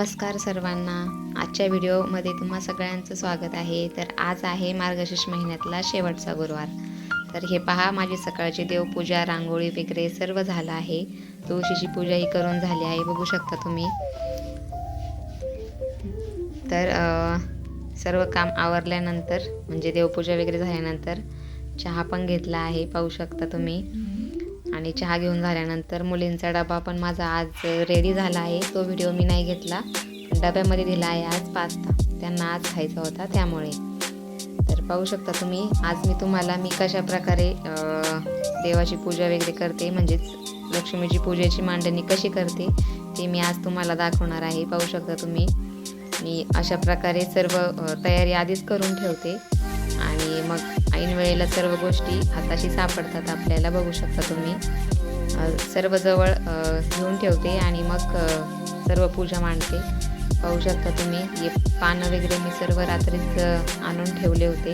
नमस्कार सर्वांना. आजच्या व्हिडिओमध्ये तुम्हा सगळ्यांचं स्वागत आहे. तर आज आहे मार्गशीर्ष महिन्यातला शेवटचा गुरुवार. तर हे पहा माझी सकाळची देवपूजा रांगोळी वगैरे सर्व झालं आहे. तुळशीची पूजाही करून झाली आहे बघू शकता तुम्ही. तर सर्व काम आवरल्यानंतर म्हणजे देवपूजा वगैरे झाल्यानंतर चहा पण घेतला आहे पाहू शकता तुम्ही. आणि चहा घेऊन झाल्यानंतर मुलींचा डबा पण माझा आज रेडी झाला आहे. तो व्हिडिओ मी नाही घेतला. डब्यामध्ये दिला आहे आज पास्ता त्यांना आज खायचा होता त्यामुळे. तर पाहू शकता तुम्ही आज मी तुम्हाला मी कशा प्रकारे देवाची पूजा वगैरे करते म्हणजेच लक्ष्मीची पूजेची मांडणी कशी करते ते मी आज तुम्हाला दाखवणार आहे. पाहू शकता तुम्ही. मी अशा प्रकारे सर्व तयारी आधीच करून ठेवते. आणि मग ऐन वेळेला सर्व गोष्टी हाताशी सापडतात. आपल्याला बघू शकता तुम्ही. सर्व जवळ घेऊन ठेवते आणि मग सर्व पूजा मांडते. पाहू शकता तुम्ही हे पानं वगैरे मी सर्व रात्रीच आणून ठेवले होते.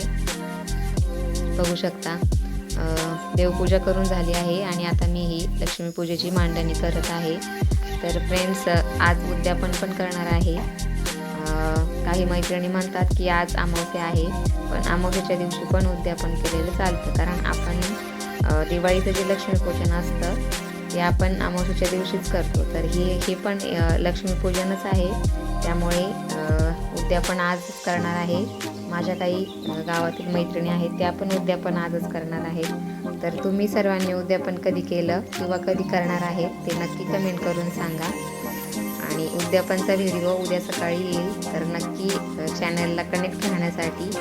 बघू शकता. देवपूजा करून झाली आहे आणि आता मी ही लक्ष्मीपूजेची मांडणी करत आहे. तर फ्रेंड्स आज उद्यापन पण करणार आहे. काही मैत्रिणी म्हणतात की आज अमावस्या आहे. पण अमावस्याच्या दिवशी पण उद्यापन केलेलं चालतं. कारण आपण दिवाळीचं जे लक्ष्मीपूजन असतं ते आपण अमावस्याच्या दिवशीच करतो. तर हे हे पण लक्ष्मीपूजनच आहे. त्यामुळे उद्यापन आजच करणार आहे. माझ्या काही गावातील मैत्रिणी आहेत त्या पण उद्यापन आजच करणार आहेत. तर तुम्ही सर्वांनी उद्यापन कधी केलं किंवा कधी करणार आहेत ते नक्की कमेंट करून सांगा. उद्यापनचा व्हिडिओ उद्या सकाळी येईल. तर नक्की चॅनलला कनेक्ट राहण्यासाठी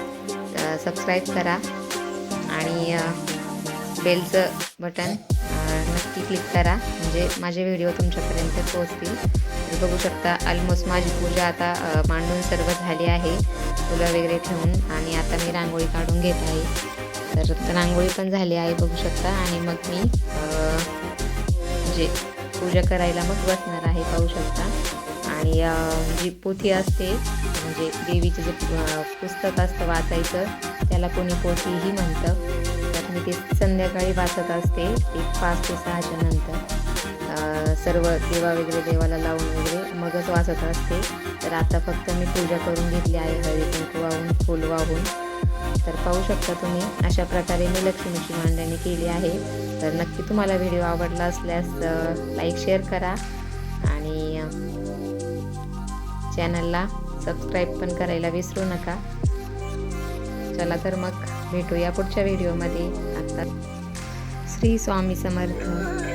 सबस्क्राईब करा. आणि बेलचं बटन नक्की क्लिक करा. म्हणजे माझे व्हिडिओ तुमच्यापर्यंत पोहोचतील. बघू शकता ऑलमोस्ट माझी पूजा आता मांडून सर्व झाली आहे. फुलं वगैरे ठेवून. आणि आता मी रांगोळी काढून घेत आहे. तर रांगोळी पण झाली आहे बघू शकता. आणि मग मी जे म्हणजे पूजा करायला मग बसणार आहे पाहू शकता. आणि जी पोथी असते म्हणजे देवीचं जे पुस्तक असतं वाचायचं त्याला कोणी पोथीही म्हणतं. तर मी ते संध्याकाळी वाचत असते एक पाच ते सहाच्या नंतर. सर्व देवा वगैरे देवाला लावून वगैरे मगच वाचत असते. तर आता फक्त मी पूजा करून घेतली आहे हळदी कुंकू वाहून फूल वाहून तर पाहू शकता तुम्ही अशा प्रकारे मी लक्ष्मीची मांडणी केली आहे. तर नक्की तुम्हाला व्हिडिओ आवडला असल्यास लाईक शेअर करा. आणि चॅनलला सबस्क्राईब पण करायला विसरू नका. चला तर मग भेटूया पुढच्या व्हिडिओमध्ये. आता श्री स्वामी समर्थ.